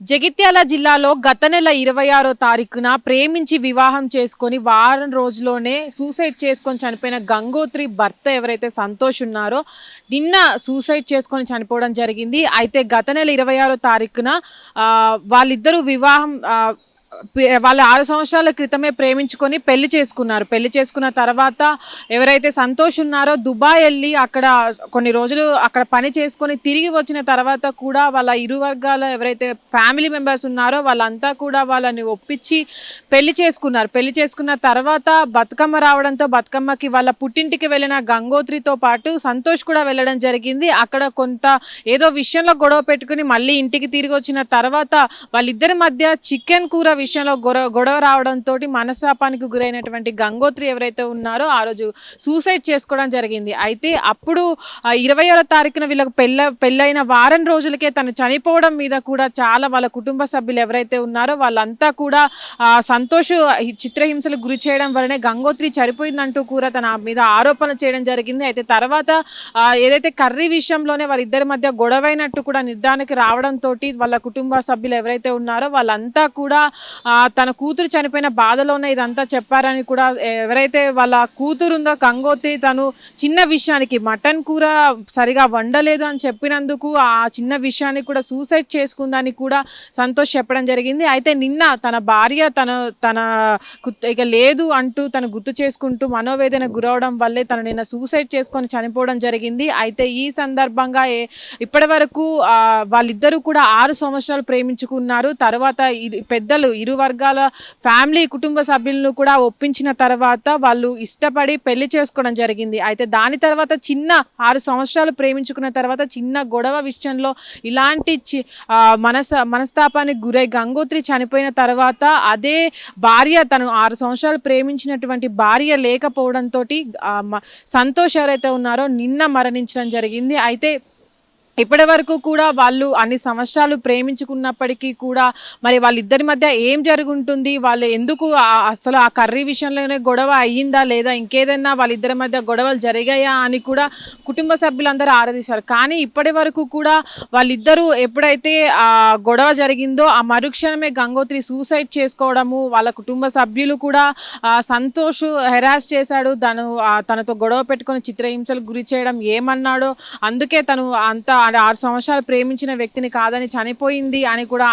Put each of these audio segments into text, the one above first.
జగిత్యాల జిల్లాలో గత నెల ఇరవై ఆరో తారీఖున ప్రేమించి వివాహం చేసుకొని వారం రోజుల్లోనే సూసైడ్ చేసుకొని చనిపోయిన గంగోత్రి భర్త ఎవరైతే సంతోష్ ఉన్నారో నిన్న సూసైడ్ చేసుకొని చనిపోవడం జరిగింది. అయితే గత నెల ఇరవై ఆరో తారీఖున వాళ్ళిద్దరూ వివాహం వాళ్ళు ఆరు సంవత్సరాల క్రితమే ప్రేమించుకొని పెళ్ళి చేసుకున్నారు. పెళ్ళి చేసుకున్న తర్వాత ఎవరైతే సంతోష్ ఉన్నారో దుబాయ్ వెళ్ళి అక్కడ కొన్ని రోజులు అక్కడ పని చేసుకొని తిరిగి వచ్చిన తర్వాత కూడా వాళ్ళ ఇరు వర్గాల ఎవరైతే ఫ్యామిలీ మెంబర్స్ ఉన్నారో వాళ్ళంతా కూడా వాళ్ళని ఒప్పించి పెళ్ళి చేసుకున్నారు. పెళ్ళి చేసుకున్న తర్వాత బతుకమ్మ రావడంతో బతుకమ్మకి వాళ్ళ పుట్టింటికి వెళ్ళిన గంగోత్రితో పాటు సంతోష్ కూడా వెళ్ళడం జరిగింది. అక్కడ కొంత ఏదో విషయంలో గొడవ పెట్టుకుని మళ్ళీ ఇంటికి తిరిగి వచ్చిన తర్వాత వాళ్ళిద్దరి మధ్య చికెన్ కూర విషయంలో గొడవ గొడవ రావడంతో మనస్తాపానికి గురైనటువంటి గంగోత్రి ఎవరైతే ఉన్నారో ఆ రోజు సూసైడ్ చేసుకోవడం జరిగింది. అయితే అప్పుడు ఇరవై ఆరో తారీఖున వీళ్ళకి పెళ్ళ పెళ్ళైన వారం రోజులకే తను చనిపోవడం మీద కూడా చాలా వాళ్ళ కుటుంబ సభ్యులు ఎవరైతే ఉన్నారో వాళ్ళంతా కూడా సంతోష సంతోష్ చిత్రహింసలకు గురి చేయడం వల్లనే గంగోత్రి చనిపోయిందంటూ కూడా తన మీద ఆరోపణ చేయడం జరిగింది. అయితే తర్వాత ఏదైతే కర్రీ విషయంలోనే వాళ్ళిద్దరి మధ్య గొడవైనట్టు కూడా నిర్ధారణకి రావడంతో వాళ్ళ కుటుంబ సభ్యులు ఎవరైతే ఉన్నారో వాళ్ళంతా కూడా తన కూతురు చనిపోయిన బాధలోనే ఇదంతా చెప్పారని కూడా ఎవరైతే వాళ్ళ కూతురు ఉందో గంగోత్రి తను చిన్న విషయానికి మటన్ కూర సరిగా వండలేదు అని చెప్పినందుకు ఆ చిన్న విషయాన్ని కూడా సూసైడ్ చేసుకుందని కూడా సంతోష్ చెప్పడం జరిగింది. అయితే నిన్న తన భార్య తన తన ఇక లేదు అంటూ తను గుర్తు చేసుకుంటూ మనోవేదన గురవడం వల్లే తను నిన్న సూసైడ్ చేసుకొని చనిపోవడం జరిగింది. అయితే ఈ సందర్భంగా ఇప్పటి వరకు వాళ్ళిద్దరూ కూడా ఆరు సంవత్సరాలు ప్రేమించుకున్నారు. తర్వాత పెద్దలు ఇరు వర్గాల ఫ్యామిలీ కుటుంబ సభ్యులను కూడా ఒప్పించిన తర్వాత వాళ్ళు ఇష్టపడి పెళ్ళి చేసుకోవడం జరిగింది. అయితే దాని తర్వాత చిన్న ఆరు సంవత్సరాలు ప్రేమించుకున్న తర్వాత చిన్న గొడవ విషయంలో ఇలాంటి చి- మనస మనస్తాపానికి గురై గంగోత్రి చనిపోయిన తర్వాత అదే భార్య తను ఆరు సంవత్సరాలు ప్రేమించినటువంటి భార్య లేకపోవడంతో సంతోష్ ఎవరైతే ఉన్నారో నిన్న మరణించడం జరిగింది. అయితే ఇప్పటి వరకు కూడా వాళ్ళు అన్ని సంవత్సరాలు ప్రేమించుకున్నప్పటికీ కూడా మరి వాళ్ళిద్దరి మధ్య ఏం జరుగుంటుంది? వాళ్ళు ఎందుకు అసలు ఆ కర్రీ విషయంలోనే గొడవ అయ్యిందా లేదా? ఇంకేదైనా వాళ్ళిద్దరి మధ్య గొడవలు జరిగాయా అని కూడా కుటుంబ సభ్యులందరూ ఆరాధిస్తారు. కానీ ఇప్పటి వరకు కూడా వాళ్ళిద్దరూ ఎప్పుడైతే ఆ గొడవ జరిగిందో ఆ మరుక్షణమే గంగోత్రి సూసైడ్ చేసుకోవడము వాళ్ళ కుటుంబ సభ్యులు కూడా సంతోష్ హెరాస్ చేశాడు. తను తనతో గొడవ పెట్టుకుని చిత్రహింసలకు గురి చేయడం ఏమన్నాడో అందుకే తను అంత అంటే ఆరు సంవత్సరాలు ప్రేమించిన వ్యక్తిని కాదని చనిపోయింది అని కూడా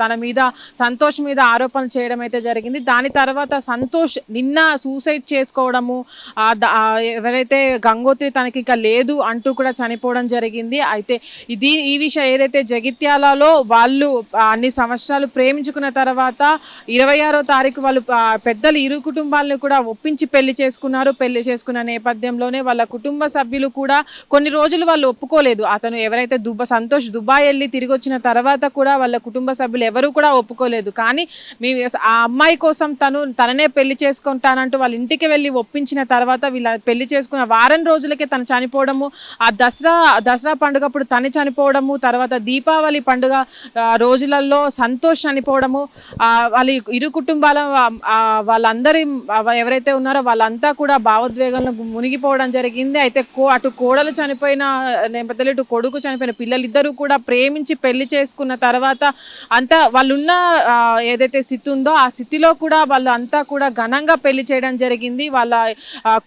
తన మీద సంతోష్ మీద ఆరోపణలు చేయడం అయితే జరిగింది. దాని తర్వాత సంతోష్ నిన్న సూసైడ్ చేసుకోవడము ఎవరైతే గంగోత్రి తనకి ఇంకా లేదు అంటూ కూడా చనిపోవడం జరిగింది. అయితే ఇది ఈ విషయం ఏదైతే జగిత్యాలలో వాళ్ళు అన్ని సంవత్సరాలు ప్రేమించుకున్న తర్వాత ఇరవై ఆరో తారీఖు వాళ్ళు పెద్దలు ఇరు కుటుంబాలను కూడా ఒప్పించి పెళ్ళి చేసుకున్నారు. పెళ్ళి చేసుకున్న నేపథ్యంలోనే వాళ్ళ కుటుంబ సభ్యులు కూడా కొన్ని రోజులు వాళ్ళు ఒప్పుకోలేదు. అతను ఎవరైతే దుబ్బ సంతోష్ దుబాయ్ వెళ్ళి తిరిగి వచ్చిన తర్వాత కూడా వాళ్ళ కుటుంబ సభ్యులు ఎవరు కూడా ఒప్పుకోలేదు. కానీ మీ ఆ అమ్మాయి కోసం తను తననే పెళ్ళి చేసుకుంటానంటూ వాళ్ళ ఇంటికి వెళ్ళి ఒప్పించిన తర్వాత వీళ్ళ పెళ్ళి చేసుకున్న వారం రోజులకే తను చనిపోవడము ఆ దసరా దసరా పండుగప్పుడు తను చనిపోవడము తర్వాత దీపావళి పండుగ రోజులలో సంతోష్ చనిపోవడము వాళ్ళ ఇరు కుటుంబాల వాళ్ళందరి ఎవరైతే ఉన్నారో వాళ్ళంతా కూడా భావోద్వేగంలో మునిగిపోవడం జరిగింది. అయితే కో అటు కోడలు చనిపోయిన నేపథ్యంలో ఇటు కొడుకు చనిపోయిన పిల్లలిద్దరూ కూడా ప్రేమించి పెళ్ళి చేసుకున్న తర్వాత అంతా వాళ్ళున్న ఏదైతే స్థితి ఉందో ఆ స్థితిలో కూడా వాళ్ళు అంతా కూడా ఘనంగా పెళ్ళి చేయడం జరిగింది. వాళ్ళ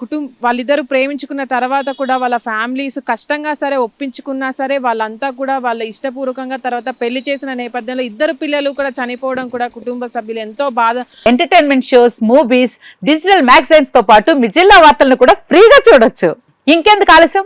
కుటుంబ వాళ్ళిద్దరూ ప్రేమించుకున్న తర్వాత కూడా వాళ్ళ ఫ్యామిలీస్ కష్టంగా సరే ఒప్పించుకున్నా సరే వాళ్ళంతా కూడా వాళ్ళ ఇష్టపూర్వకంగా తర్వాత పెళ్ళి చేసిన నేపథ్యంలో ఇద్దరు పిల్లలు కూడా చనిపోవడం కూడా కుటుంబ సభ్యులు ఎంతో బాధ ఎంటర్టైన్మెంట్ షోస్ మూవీస్ డిజిటల్ మ్యాగజైన్స్తో పాటు మీ జిల్లా వార్తలను కూడా ఫ్రీగా చూడొచ్చు. ఇంకెందుకు ఆలస్యం?